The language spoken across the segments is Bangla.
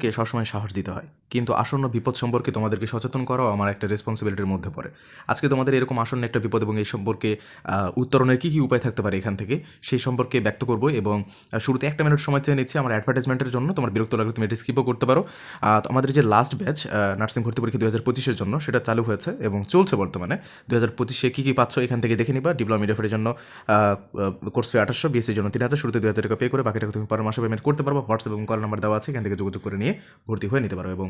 কে সবসময় সাহস দিতে হয়। কিন্তু আসন্ন বিপদ সম্পর্কে তোমাদেরকে সচেতন করাও আমার একটা রেসপন্সিবিলিটির মধ্যে পড়ে। আজকে তোমাদের এরকম আসন্ন একটা বিপদ এবং এই সম্পর্কে উত্তরণের কী কী উপায় থাকতে পারে এখান থেকে, সেই সম্পর্কে ব্যক্ত করব এবং শুরুতে একটা মিনিট সময় চেয়ে নিচ্ছি। আমার অ্যাডভার্টাইজমেন্টের জন্য তোমার বিরক্ত লাগলে তুমি এটি স্কিপও করতে পারো। আমাদের যে লাস্ট ব্যাচ নার্সিং ভর্তি পরীক্ষা দু হাজার পঁচিশের জন্য, সেটা চালু হয়েছে এবং চলছে বর্তমানে। দু হাজার পঁচিশে কী কী পাচ্ছ এখান থেকে দেখে নিবা। ডিপ্লোমা মিডিয়াফের জন্য কোর্স ফি আঠাশশো বিএসসির জন্য তিন হাজার, শুরুতে দু হাজার টাকা পে করে বাকি টাকা তুমি পরের মাসে পেমেন্ট করতে পারব। হোয়াটসঅ্যাপ এবং কল নাম্বার দেওয়া আছে, এখান থেকে যোগাযোগ করে নিয়ে ভর্তি হয়ে নিতে পারো এবং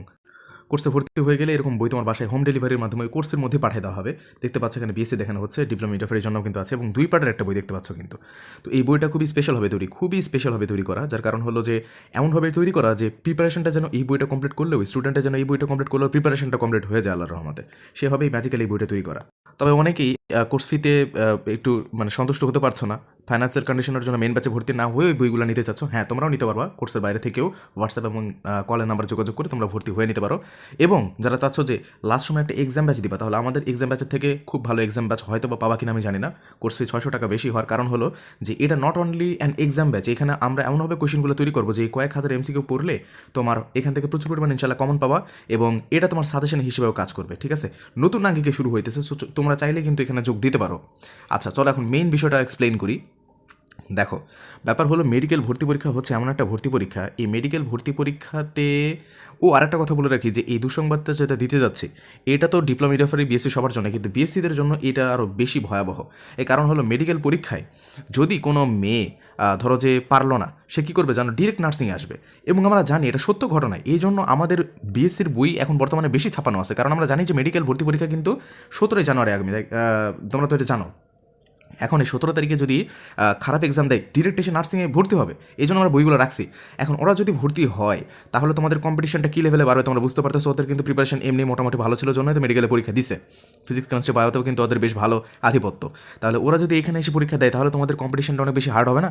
কোর্সে ভর্তি হয়ে গেলে এরকম বই তোমার বাসায় হোম ডেলিভারির মাধ্যমে কোর্সের মধ্যে পাঠিয়ে দেওয়া হবে। দেখতে পাচ্ছ এখানে বিএসসি দেখানো হচ্ছে ডিপ্লোমা ইন্টারফেয়ারের জন্য কিন্তু আছে এবং দুই পার্টের একটা বই দেখতে পাচ্ছ কিন্তু। তো এই বইটা খুবই স্পেশাল হবে তৈরি, খুবই স্পেশাল হবে তৈরি করা, যার কারণ হলো যে এমনভাবে তৈরি করা যে প্রিপারেশনটা যেন এই বইটা কমপ্লিট করলেও স্টুডেন্টটা যেন এই বইটা কমপ্লিট করলেও প্রিপারেশনটা কমপ্লিট হয়ে যায় আল্লাহর রহমতে। সেভাবেই ম্যাজিক্যালি এই বইটা তৈরি করা। তবে অনেকেই কোর্স ফিতে একটু মানে সন্তুষ্ট হতে পারছ না ফাইন্যান্সিয়াল কন্ডিশনের জন্য মেন ব্যাচে ভর্তি না হয়ে ওই বইগুলো নিতে চাচ্ছ? হ্যাঁ তোমরাও নিতে পারবা কোর্সের বাইরে থেকেও। হোয়াটসঅ্যাপ এবং কলের নাম্বার যোগাযোগ করে তোমরা ভর্তি হয়ে নিতে পারো। এবং যারা চাচ্ছ যে লাস্ট সময় একটা এক্সাম ব্যাচ দিবা, তাহলে আমাদের এক্সাম ব্যাচের থেকে খুব ভালো এক্সাম ব্যাচ হয়তো বা পাবা কিনা আমি জানি না। কোর্স ফি ছয়শো টাকা বেশি হওয়ার কারণ হলো যে এটা not only an exam batch এখানে আমরা এমনভাবে কোশ্চেনগুলো তৈরি করব যে কয়েক হাজার এমসি এমসিকিউ পড়লে তোমার এখান থেকে প্রচুর পরিমাণে ইনশাল্লাহ কমন পাবা এবং এটা তোমার সাজেশন হিসেবেও কাজ করবে, ঠিক আছে? নতুন আঙ্গিকে শুরু হইতেছে তোমরা চাইলে কিন্তু এখানে যোগ দিতে পারো। আচ্ছা চলো এখন মেইন বিষয়টা এক্সপ্লেন করি। দেখো, ব্যাপার হলো মেডিকেল ভর্তি পরীক্ষা হচ্ছে এমন একটা ভর্তি পরীক্ষা। এই মেডিকেল ভর্তি পরীক্ষাতে ও আরেকটা কথা বলে রাখি যে, এই দুঃসংবাদটা যেটা দিতে যাচ্ছে, এটা তো ডিপ্লোমা মিডিয়াফারি বিএসসি সবার জন্য, কিন্তু বিএসসিদের জন্য এটা আরও বেশি ভয়াবহ। এই কারণ হলো মেডিকেল পরীক্ষায় যদি কোনো মেয়ে ধরো যে পারল না, সে কী করবে জানো? ডিরেক্ট নার্সিংয়ে আসবে। এবং আমরা জানি এটা সত্য ঘটনা, এই জন্য আমাদের বিএসসির বই এখন বর্তমানে বেশি ছাপানো আছে। কারণ আমরা জানি যে মেডিকেল ভর্তি পরীক্ষা কিন্তু সতেরোই জানুয়ারি আগামী তোমরা তো এটা জানো। এখন এই সতেরো তারিখে যদি খারাপ এক্সাম দেয় ডিরেক্ট এসে নার্সিংয়ে ভর্তি হবে এই জন্য আমরা বইগুলো রাখছি। এখন ওরা যদি ভর্তি হয়, তাহলে তোমাদের কম্পিটিশনটা কী লেভেলে বাড়বে তোমরা বুঝতে পারতেছো, ওদের কিন্তু প্রিপারেশন এমনি মোটামুটি ভালো ছিল জন্য তো মেডিকেলে পরীক্ষা দিছে। ফিজিক্স কেমিস্ট্রি বায়োতেও কিন্তু ওদের বেশ ভালো আধিপত্য। তাহলে ওরা যদি এখানে এসে পরীক্ষা দেয়, তাহলে তোমাদের কম্পিটিশনটা অনেক বেশি হার্ড হবে না?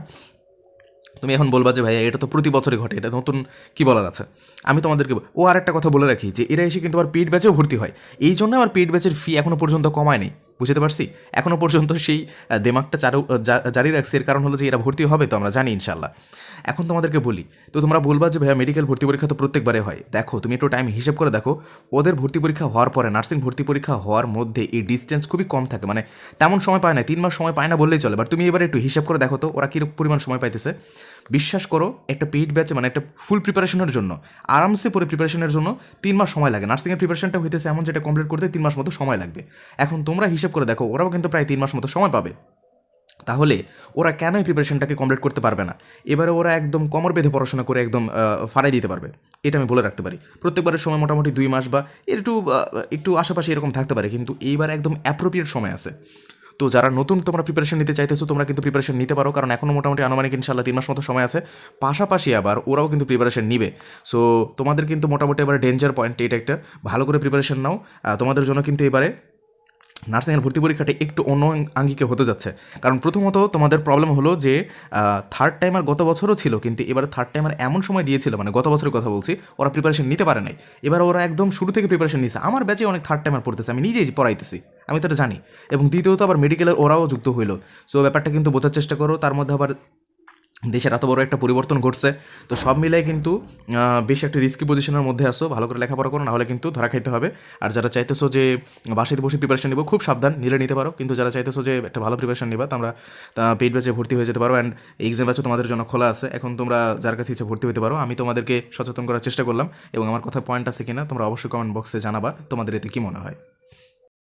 তুমি এখন বলবা যে, ভাইয়া, এটা তো প্রতি বছরই ঘটে, এটা নতুন কী বলার আছে? আমি তোমাদেরকে ও আর একটা কথা বলে রাখি যে, এরা এসে কিন্তু আবার পেইড ব্যাচেও ভর্তি হয়। এই জন্য আমার পেইড ব্যাচের ফি এখনও পর্যন্ত কমায় নেই বুঝতে পারছি? এখনও পর্যন্ত সেই দেমাগটা চারু জারি রাখছে। এর কারণ হলো যে এরা ভর্তি হবে তো আমরা জানি ইনশাল্লাহ এখন তোমাদেরকে বলি, তো তোমরা বলবা যে ভাইয়া মেডিকেল ভর্তি পরীক্ষা তো প্রত্যেকবারে হয়। দেখো, তুমি একটু টাইম হিসেব করে দেখো, ওদের ভর্তি পরীক্ষা হওয়ার পরে নার্সিং ভর্তি পরীক্ষা হওয়ার মধ্যে এই ডিস্টেন্স খুবই কম থাকে। মানে তেমন সময় পায় না, তিন মাস সময় পায় না বললেই চলে। বাট তুমি এবার একটু হিসাব করে দেখো তো, ওরা কী পরিমাণ সময় পাইতেছে। বিশ্বাস করো, একটা পেইড ব্যাচে মানে একটা ফুল প্রিপারেশনের জন্য, আরামসে পরে প্রিপারেশনের জন্য তিন মাস সময় লাগে। নার্সিংয়ের প্রিপারেশনটা হইতেছে এমন যেটা কমপ্লিট করতে তিন মাস মতো সময় লাগবে। এখন তোমরা হিসেব করে দেখো, ওরাও কিন্তু প্রায় তিন মাস মতো সময় পাবে। তাহলে ওরা কেন এই প্রিপারেশনটাকে কমপ্লিট করতে পারবে না? এবারে ওরা একদম কমর বেঁধে পড়াশোনা করে একদম ফাড়াই দিতে পারবে। এটা আমি বলে রাখতে পারি। প্রত্যেকবারের সময় মোটামুটি দুই মাস বা একটু একটু আশেপাশে এরকম থাকতে পারে, কিন্তু এইবার একদম অ্যাপ্রোপ্রিয়েট সময় আছে। তো যারা নতুন তোমরা প্রিপারেশন নিতে চাইতেছো, তোমরা কিন্তু প্রিপারেশন নিতে পারো। কারণ এখনও মোটামুটি আনুমানিক ইনশাল্লাহ তিন মাস মতো সময় আছে। পাশাপাশি আবার ওরাও কিন্তু প্রিপারেশন নিবে। সো তোমাদের কিন্তু মোটামুটি এবার ডেঞ্জার পয়েন্ট এটা একটা। ভালো করে প্রিপারেশন নাও। তোমাদের জন্য কিন্তু এবারে নার্সিংয়ের ভর্তি পরীক্ষাটা একটু অন্য আঙ্গিকে হতে যাচ্ছে। কারণ প্রথমত তোমাদের প্রবলেম হলো যে থার্ড টাইমার গত বছরও ছিল, কিন্তু এবার থার্ড টাইমার এমন সময় দিয়েছিল মানে গত বছরের কথা বলছি, ওরা প্রিপারেশন নিতে পারে নাই। এবার ওরা একদম শুরু থেকে প্রিপারেশন নিছে। আমার ব্যাচে অনেক থার্ড টাইমার পড়তেছে, আমি নিজেই পড়াইতেছি। আমি তো এটা জানি। এবং দ্বিতীয়ত আবার মেডিকেলের ওরাও যুক্ত হইল। সো ব্যাপারটা কিন্তু বোঝার চেষ্টা করো, তার মধ্যে আবার দেশের এত বড় একটা পরিবর্তন ঘটছে। তো সব মিলাই কিন্তু বেশ একটা রিস্কি পজিশনের মধ্যে আসো ভালো করে লেখাপড়া করো, নাহলে কিন্তু ধরা খাইতে হবে। আর যারা চাইতেছো যে, বাসায় বসে প্রিপারেশন নিবো, খুব সাবধান, নিলে নিতে পারো। কিন্তু যারা চাইতেছো যে, একটা ভালো প্রিপারেশন নিবা, তোমরা পেইড ব্যাচে ভর্তি হয়ে যেতে পারো। অ্যান্ড এক্সাম ব্যাচও তোমাদের জন্য খোলা আছে। এখন তোমরা যার কাছে ইচ্ছে ভর্তি হতে পারো, আমি তোমাদেরকে সচেতন করার চেষ্টা করলাম। এবং আমার কথা পয়েন্ট আছে কিনা, তোমরা অবশ্যই কমেন্ট বক্সে জানাবা, তোমাদের এতে কী মনে হয়।